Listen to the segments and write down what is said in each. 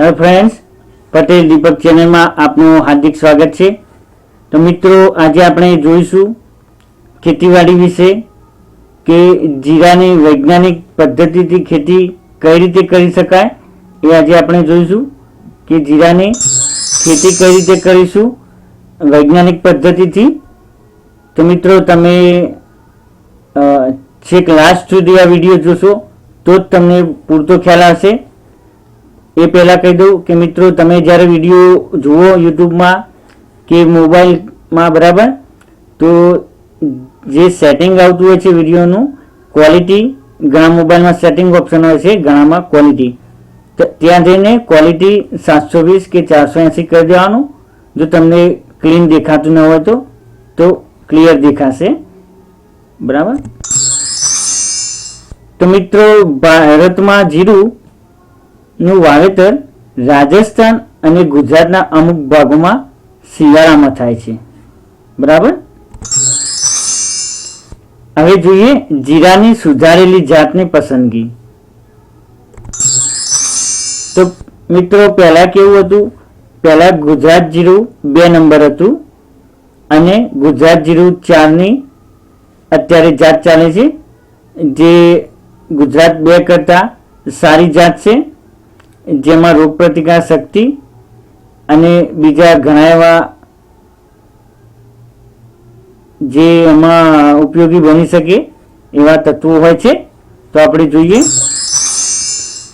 Hello friends Patel દીપક ચેનલમાં આપનું હાર્દિક સ્વાગત છે. તો મિત્રો, આજે આપણે જોઈશું ખેતીવાડી વિશે કે જીરાની વૈજ્ઞાનિક પદ્ધતિથી ખેતી કઈ રીતે કરી શકાય એ આજે આપણે જોઈશું કે જીરાની ખેતી કઈ રીતે કરીશું વૈજ્ઞાનિક પદ્ધતિથી. તો મિત્રો, તમે છેક લાસ્ટ સુધી આ વીડિયો જોશો તો જ તમને પૂરતો ખ્યાલ આવશે. એ પહેલાં કહી દઉં કે મિત્રો, તમે જ્યારે વીડિયો જુઓ યુટ્યુબમાં કે મોબાઈલમાં બરાબર, તો જે સેટિંગ આવતું હોય છે વિડીયોનું ક્વોલિટી ઘણા મોબાઈલમાં સેટિંગ ઓપ્શન હોય છે, ઘણામાં ક્વોલિટી ત્યાં જઈને ક્વોલિટી સાતસો વીસ કે ચારસો એંસી કરી દેવાનું. જો તમને ક્લીન દેખાતું ન હોય તો તો ક્લિયર દેખાશે. બરાબર? તો મિત્રો, ભારતમાં જીરું નું વાવેતર રાજસ્થાન અને ગુજરાતના અમુક ભાગોમાં શિયાળામાં થાય છે. બરાબર? હવે જોઈએ જીરાની સુધારેલી જાતની પસંદગી. તો મિત્રો, પહેલા કેવું હતું? પહેલા ગુજરાત જીરું બે નંબર હતું અને ગુજરાત જીરું ચારની અત્યારે જાત ચાલે છે. જે ગુજરાત બે કરતા સારી જાત છે. જેમાં રોગ પ્રતિકાર શક્તિ અને બીજા ઘણા એવા જે એમાં ઉપયોગી બની શકે એવા તત્વો હોય છે. તો આપણે જોઈએ.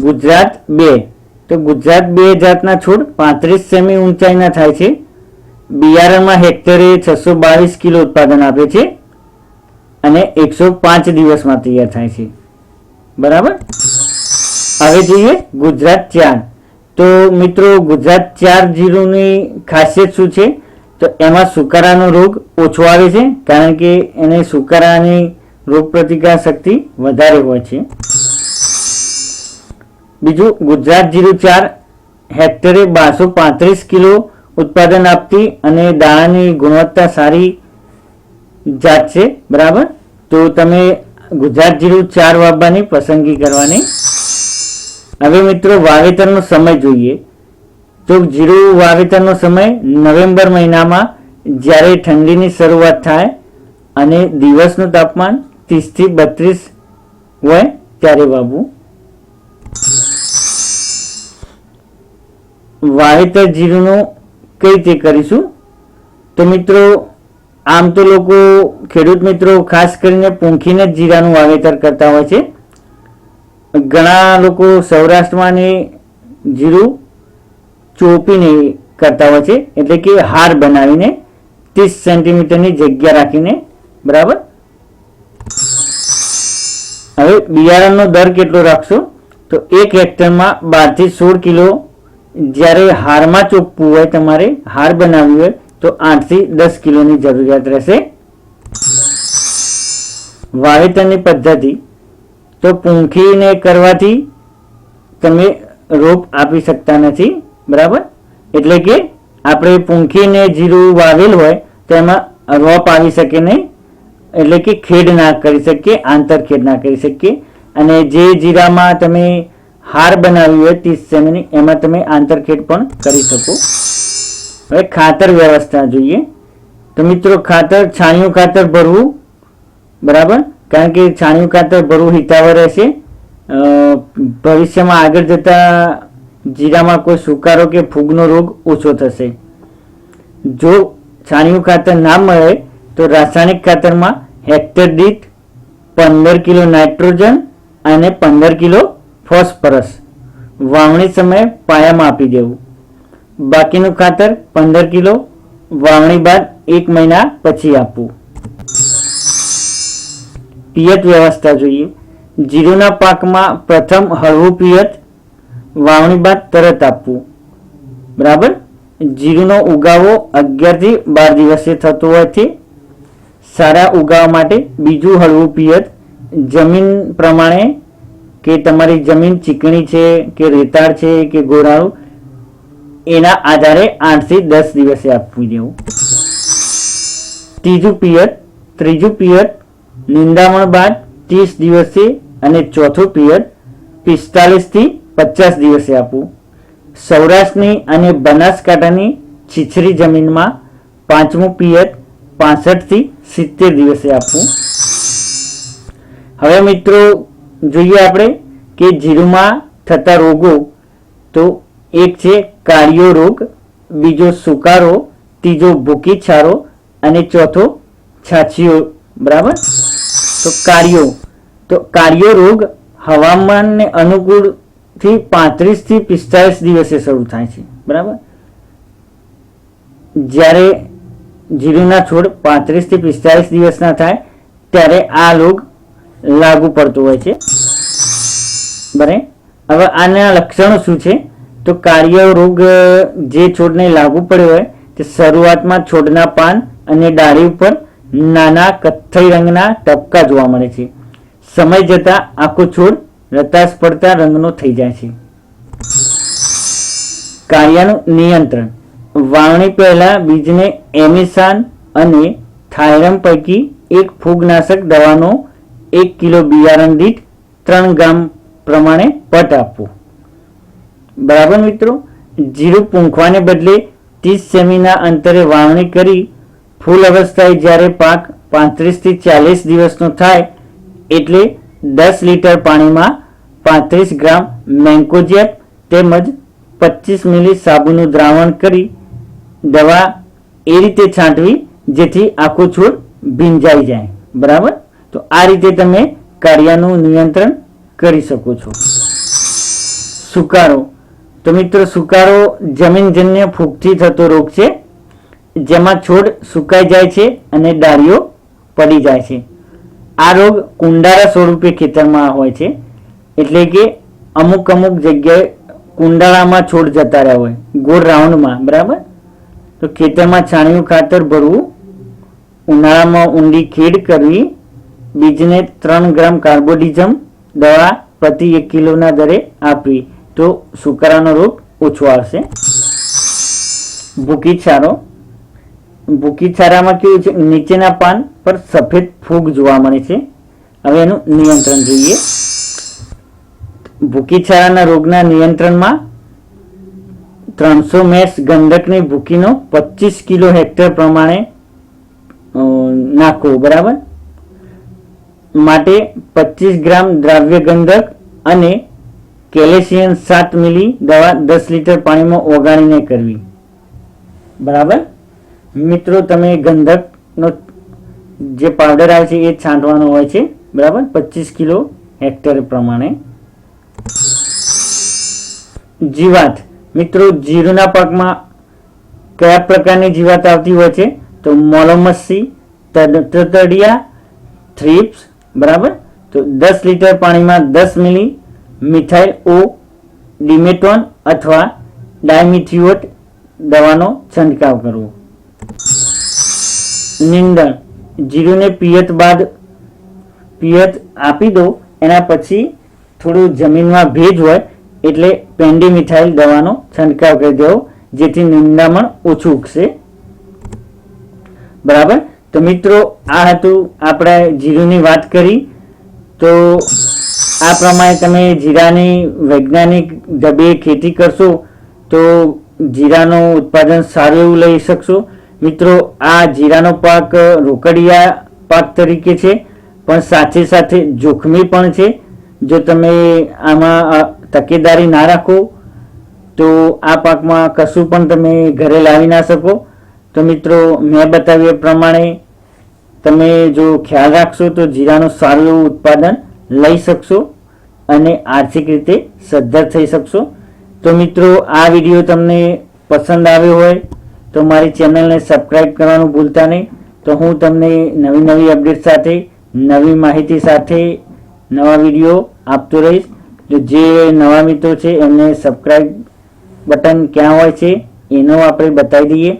ગુજરાત બે. તો ગુજરાત બે જાતના છોડ પાંત્રીસ સેમી ઊંચાઈના થાય છે. બિયારણમાં હેક્ટરે છસો બાવીસ કિલો ઉત્પાદન આપે છે અને એકસો પાંચ દિવસમાં તૈયાર થાય છે. બરાબર? હવે જોઈએ ગુજરાત ચાર. તો મિત્રો, ગુજરાત ચાર જીરુની ખાસિયત શું છે? તો એમાં સુકારાનો રોગ ઓછો આવે છે, કારણ કે એને સુકારાની રોગ પ્રતિકાર શક્તિ વધારે હોય છે. બીજું, ગુજરાત જીરું ચાર હેક્ટરે બારસો પાંત્રીસ કિલો ઉત્પાદન આપતી અને દાણાની ગુણવત્તા સારી જાત છે, બરાબર? તો તમે ગુજરાત જીરું ચાર વાવવાની પસંદગી કરવાની હવે મિત્રો, વાવેતરનો સમય જોઈએ. તો જીરું વાવેતરનો સમય નવેમ્બર મહિનામાં જ્યારે ઠંડીની શરૂઆત થાય અને દિવસનું તાપમાન ત્રીસથી બત્રીસ હોય ત્યારે વાવવું. વાવેતર જીરુંનું કઈ રીતે કરીશું? તો મિત્રો, આમ તો લોકો ખેડૂત મિત્રો ખાસ કરીને પૂંખીને જ જીરાનું વાવેતર કરતા હોય છે. ઘણા લોકો સૌરાષ્ટ્રમાં જીરું ચોપીને કરતા હોય છે, એટલે કે હાર બનાવીને ત્રીસ સેન્ટીમીટરની જગ્યા રાખીને, બરાબર? હવે બિયારણનો દર કેટલો રાખશો? તો એક હેક્ટરમાં બારથી સોળ કિલો જ્યારે હારમાં ચોપવું હોય, તમારે હાર બનાવવી હોય, તો આઠથી દસ કિલોની જરૂરિયાત રહેશે. વાવેતરની પદ્ધતિ તો પૂંખીને કરવાથી તમે રોપ આપી શકતા નથી, બરાબર? એટલે કે આપણે પૂંખીને જીરું વાવેલ હોય તો એમાં રોપ આવી શકે નહીં, એટલે કે ખેડ ના કરી શકીએ, આંતર ખેડ ના કરી શકીએ. અને જે જીરામાં તમે હાર બનાવી હોય ત્રીસ સેમીની એમાં તમે આંતરખેડ પણ કરી શકો. હવે ખાતર વ્યવસ્થા જોઈએ. તો મિત્રો, ખાતર, છાણિયું ખાતર ભરવું, બરાબર? કારણ કે છાણિયું ખાતર ભરવું હિતાવહ રહેશે. ભવિષ્યમાં આગળ જતા જીરામાં કોઈ સુકારો કે ફૂગનો રોગ ઓછો થશે. જો છાણિયું ખાતર ના મળે, તો રાસાયણિક ખાતરમાં હેક્ટર દીઠ પંદર કિલો નાઇટ્રોજન અને પંદર કિલો ફોસ્ફરસ. વાવણી સમયે પાયામાં આપી દેવું. બાકીનું ખાતર પંદર કિલો, વાવણી બાદ એક મહિના પછી આપવું. પિયત વ્યવસ્થા જોઈએ. જીરુના પાકમાં પ્રથમ હળવું પિયત, વાવણી બાદ તરત આપવું. બરાબર? જીરુનો ઉગાવો અગિયારથી બાર દિવસે થતો હોવાથી સારા ઉગાવા માટે બીજું હળવું પિયત, જમીન પ્રમાણે કે તમારી જમીન ચીકણી છે કે રેતાળ છે કે ગોરાળું, એના આધારે આઠથી દસ દિવસે આપવું દેવું ત્રીજું પિયત ત્રીજું પિયત નિંદામણ બાદ ત્રીસ દિવસે અને ચોથું પિયત પિસ્તાલીસથી પચાસ દિવસે આપવું. સૌરાષ્ટ્રની અને બનાસકાંઠાની છીછરી જમીનમાં પાંચમું પિયત પાસઠથી સિત્તેર દિવસે આપવું. હવે મિત્રો જોઈએ આપણે કે જીરુમાં થતા રોગો તો એક છે કાળિયો રોગ, બીજો સુકારો, ત્રીજો ભૂકી છારો અને ચોથો છાછીઓ. બરાબર? તો કાર્યો. તો કાર્યો રોગ હવામાનને અનુકૂળથી પાંત્રીસથી પિસ્તાળીસ દિવસે શરૂ થાય છે. બરાબર? જ્યારે જીરુના છોડ પાંત્રીસથી પિસ્તાળીસ દિવસના થાય, ત્યારે આ રોગ લાગુ પડતો હોય છે. બરાબર? હવે આના લક્ષણો શું છે? તો કાર્ય રોગ જે છોડને લાગુ પડ્યો હોય, તે શરૂઆતમાં છોડના પાન અને ડાળી ઉપર નાના કથ્થઈ રંગના ટપકા જોવા મળે છે. સમય જતાં આખો છોડ રતાશ પડતા રંગનો થઈ જાય છે. કાર્યનું નિયંત્રણ. વાવણી પહેલા બીજને એમિસાન અને થાયરમ પૈકી એક ફૂગનાશક દવાનો એક કિલો બિયારણ દીઠ ત્રણ ગ્રામ પ્રમાણે પટ આપવો. બરાબર મિત્રો? જીરું પૂંખવાને બદલે ત્રીસ સેમીના અંતરે વાવણી કરી ફૂલ અવસ્થાએ જ્યારે પાક પાંત્રીસથી ચાલીસ દિવસનો થાય, એટલે દસ લીટર પાણીમાં પાંત્રીસ ગ્રામ મેન્કોજેપ તેમજ પચીસ મિલી સાબુનું દ્રાવણ કરી દવા એ રીતે છાંટવી, જેથી આખો છોડ ભીંજાઈ જાય. બરાબર? તો આ રીતે તમે કાર્યનું નિયંત્રણ કરી શકો છો. સુકારો. તો મિત્રો, સુકારો જમીનજન્ય ફૂગથી થતો રોગ છે. જેમાં છોડ સુકાઈ જાય છે અને ડાળીઓ પડી જાય છે. આ રોગ કુંડાળા સ્વરૂપે ખેતરમાં હોય છે. એટલે કે અમુક અમુક જગ્યાએ કુંડાળામાં છોડ જતા રહ્યા હોય. ગોળ રાઉન્ડમાં, બરાબર? તો ખેતરમાં છાણિયું ખાતર ભરવું, ઉનાળામાં ઊંડી ખેડ કરવી, બીજને ત્રણ ગ્રામ કાર્બોડિઝમ દવા પ્રતિ એક કિલોના દરે આપવી. તો સુકારાનો રોગ ઓછો આવશે. ભૂકી છારો ભૂકી છારામાં કેવું છે? નીચેના પાન પર સફેદ ફૂગ જોવા મળે છે. હવે એનું નિયંત્રણ જોઈએ. ભૂકી છારાના રોગના નિયંત્રણમાં ત્રણસો મેસ ગંધકની ભૂકીનો પચીસ કિલો હેક્ટર પ્રમાણે નાખવો બરાબર? માટે પચીસ ગ્રામ દ્રાવ્ય ગંધક અને કેલ્શિયમ સાત મિલી દવા દસ લીટર પાણીમાં ઓગાળીને કરવી. બરાબર? મિત્રો, તમે ગંધકનો જે પાવડર આવે છે, એ છાંટવાનો હોય છે. બરાબર? પચીસ કિલો હેક્ટર પ્રમાણે. જીવાત. મિત્રો, જીરુના પાકમાં કયા પ્રકારની જીવાત આવતી હોય છે? તો મોલોમસી તતડિયા, થ્રીપ્સ, બરાબર? તો દસ લીટર પાણીમાં દસ મિલી મિથાઇલ ઓ, ડિમેટોન અથવા ડાયમિથિયોટ દવાનો છંટકાવ કરવો. નિંદણ. જીરુને પિયત બાદ પિયત આપી દો. એના પછી થોડું જમીનમાં ભેજ હોય એટલે પેન્ડી મિથાઇલ દવાનો છંટકાવ કરી દેવો, જેથી નિંદામણ ઓછું ઉગશે. બરાબર? તો મિત્રો, આ હતું આપણે જીરુની વાત કરી. તો આ પ્રમાણે તમે જીરાની વૈજ્ઞાનિક ઢબે ખેતી કરશો, તો જીરાનું ઉત્પાદન સારું એવું લઈ શકશો. મિત્રો, આ જીરાનો પાક રોકડિયા પાક તરીકે છે, પણ સાથે સાથે જોખમી પણ છે. જો તમે આમાં તકેદારી ના રાખો, તો આ પાકમાં કશું પણ તમે ઘરે લાવી ના શકો. તો મિત્રો, મેં બતાવ્યા પ્રમાણે તમે જો ખ્યાલ રાખશો, તો જીરાનું સારું એવું ઉત્પાદન લઈ શકશો અને આર્થિક રીતે સદ્ધર થઈ શકશો. તો મિત્રો, આ વીડિયો તમને પસંદ આવ્યો હોય તો મારી ચેનલને સબસ્ક્રાઈબ કરવાનું ભૂલતા નહીં. તો હું તમને નવી નવી અપડેટ સાથે, નવી માહિતી સાથે નવા વીડિયો આપતો રહીશ. તો જે નવા મિત્રો છે, એમને સબસ્ક્રાઈબ બટન ક્યાં હોય છે, એનો આપણે બતાવી દઈએ.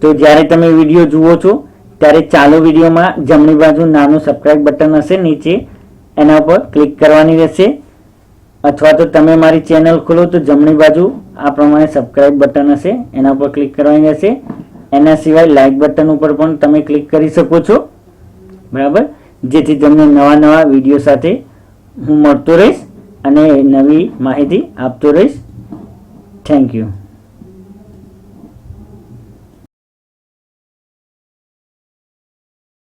તો જ્યારે તમે વીડિયો જુઓ છો, ત્યારે ચાલુ વિડીયોમાં જમણી બાજુ નાનું સબસ્ક્રાઇબ બટન હશે નીચે. એના ઉપર ક્લિક કરવાની રહેશે. અથવા તો તમે મારી ચેનલ ખોલો તો જમણી બાજુ આ પ્રમાણે સબસ્ક્રાઇબ બટન હશે, એના પર ક્લિક કરવાની રહેશે એના સિવાય લાઇક બટન ઉપર પણ તમે ક્લિક કરી શકો છો. બરાબર? જેથી તમને નવા નવા વીડિયો સાથે હું મળતો રહીશ અને નવી માહિતી આપતો રહીશ. Thank you